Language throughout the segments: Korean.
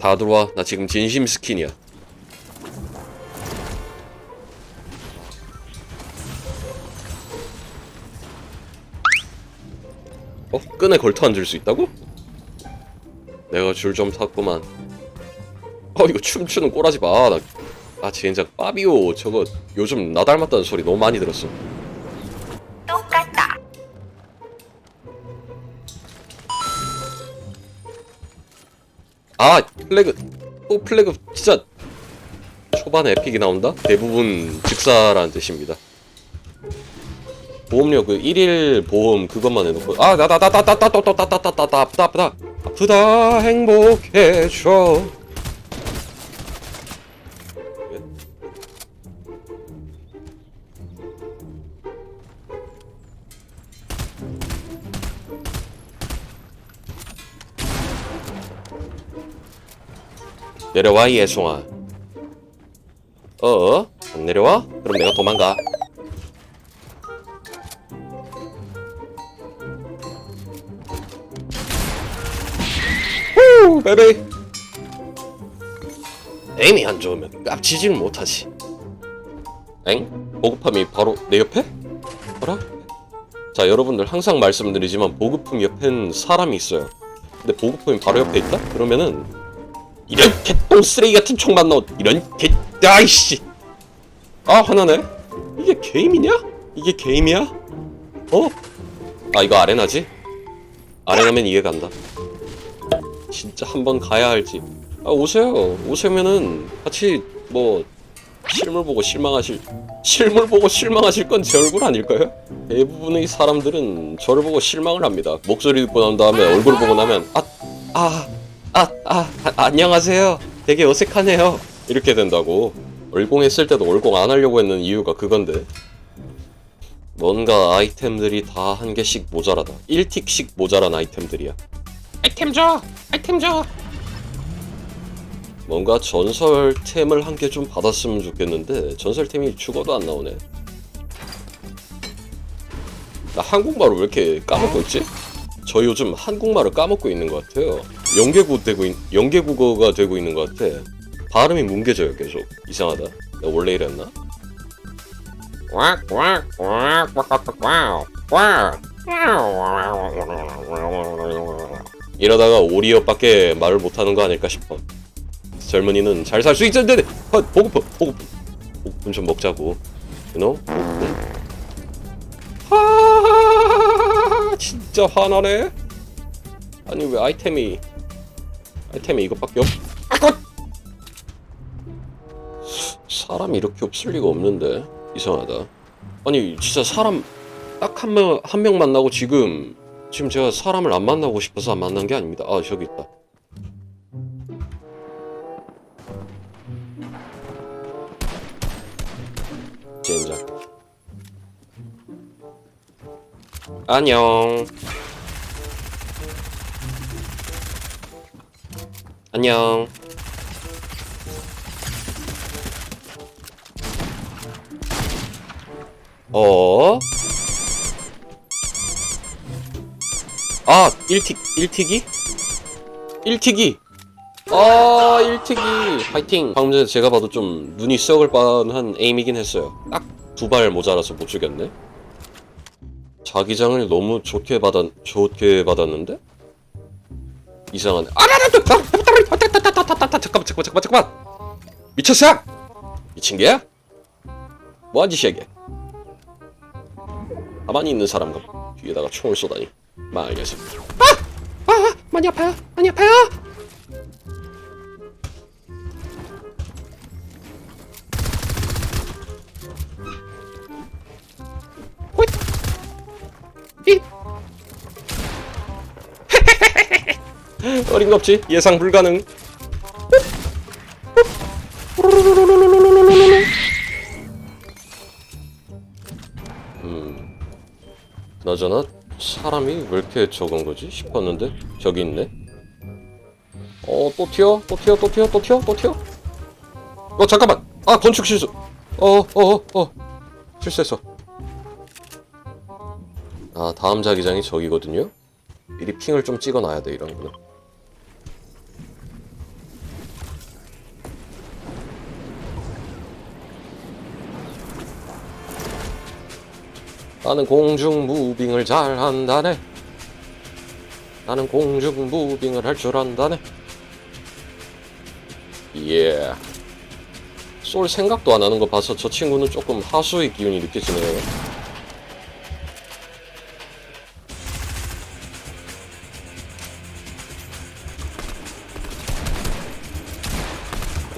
다 들어와. 나 지금 진심 스킨이야. 어? 끈에 걸터 앉을 수 있다고? 내가 줄좀 탔구만. 어 이거 춤추는 꼬라지 마. 나, 아 진짜 빠비오 저거 요즘 나 닮았다는 소리 너무 많이 들었어. 아 플래그 또 플래그 진짜 초반에 에픽이 나온다? 대부분 즉사라는 뜻입니다. 보험료 그 1일 보험 그것만 해놓고 아 나 나 나 나 나 나 나 나 나 나 나 나나 아프다 아프다 행복해져 내려와 이 애송아 어? 안 내려와? 그럼 내가 도망가 후 베베 에임이 안 좋으면 깝치지는 못하지 엥? 보급함이 바로 내 옆에? 뭐라? 자 여러분들 항상 말씀드리지만 보급품 옆엔 사람이 있어요 근데 보급품이 바로 옆에 있다? 그러면은 이런 개똥 쓰레기 같은 총만 나온 이런 개 아이씨 아 화나네 이게 게임이냐? 이게 게임이야? 어? 아 이거 아레나지? 아레나면 이해 간다 진짜 한번 가야 할지 아 오세요 오시면은 같이 뭐 실물 보고 실망하실 실물 보고 실망하실 건 제 얼굴 아닐까요? 대부분의 사람들은 저를 보고 실망을 합니다 목소리 듣고 난 다음에 얼굴 보고 나면 아 아, 아, 아, 아, 안녕하세요. 되게 어색하네요. 이렇게 된다고. 얼공 했을 때도 얼공 안 하려고 했는 이유가 그건데. 뭔가 아이템들이 다 한 개씩 모자라다. 1틱씩 모자란 아이템들이야. 아이템 줘! 아이템 줘! 뭔가 전설템을 한 개 좀 받았으면 좋겠는데 전설템이 죽어도 안 나오네. 나 한국말을 왜 이렇게 까먹고 있지? 저 요즘 한국말을 까먹고 있는 것 같아요. 연계국 되고 있, 연계국어가 되고 있는 것 같아. 발음이 뭉개져요 계속. 이상하다. 내가 원래 이랬나? 이러다가 오리어밖에 말을 못하는 거 아닐까 싶어. 젊은이는 잘 살 수 있었는데 어, 보급품 보급품 보급품 좀 먹자고. You know? 보급품. 진짜 화나네. 아니 왜 아이템이 아이템이 이것밖에 없? 아것 사람이 이렇게 없을 리가 없는데 이상하다. 아니 진짜 사람 딱 한 명 한 명 만나고 지금 지금 제가 사람을 안 만나고 싶어서 안 만난 게 아닙니다. 아 저기 있다. 젠장. 안녕. 안녕. 어? 아, 1틱, 1틱이? 1틱이! 아, 1틱이! 파이팅! 방금 전에 제가 봐도 좀 눈이 썩을 뻔한 에임이긴 했어요. 딱 두 발 모자라서 못 죽였네? 자기장을 너무 좋게 받았 좋게 받았는데? 이상한 아라라라 잠깐만 잠깐만 잠깐만 잠깐만! 미쳤어! 미친 게야? 뭐한 짓이야 이게? 가만히 있는 사람과 뒤에다가 총을 쏘다니. 말겠습니다 아! 아! 아! 많이 아파요? 많이 아파요? 어림없지? 예상 불가능. 음 그나저나 사람이 왜 이렇게 적은 거지? 싶었는데 저기 있네. 어 또 튀어? 또 튀어? 또 튀어? 또 튀어? 또 튀어? 어 잠깐만! 아 건축 실수! 어 어 어 어, 실수했어. 아 다음 자기장이 저기거든요? 미리 핑을 좀 찍어놔야 돼 이런 거는 나는 공중 무빙을 잘 한다네. 나는 공중 무빙을 할 줄 안다네. 예. 쏠 생각도 안 하는 거 봐서 저 친구는 조금 하수의 기운이 느껴지네요.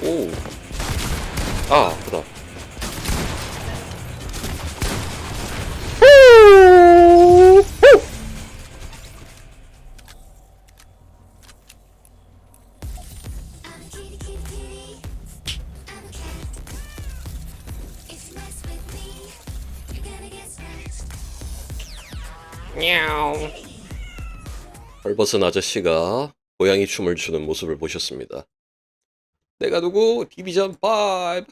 오. 아, 아프다. 헐벗은 아저씨가 고양이 춤을 추는 모습을 보셨습니다. 내가 누구? 디비전 5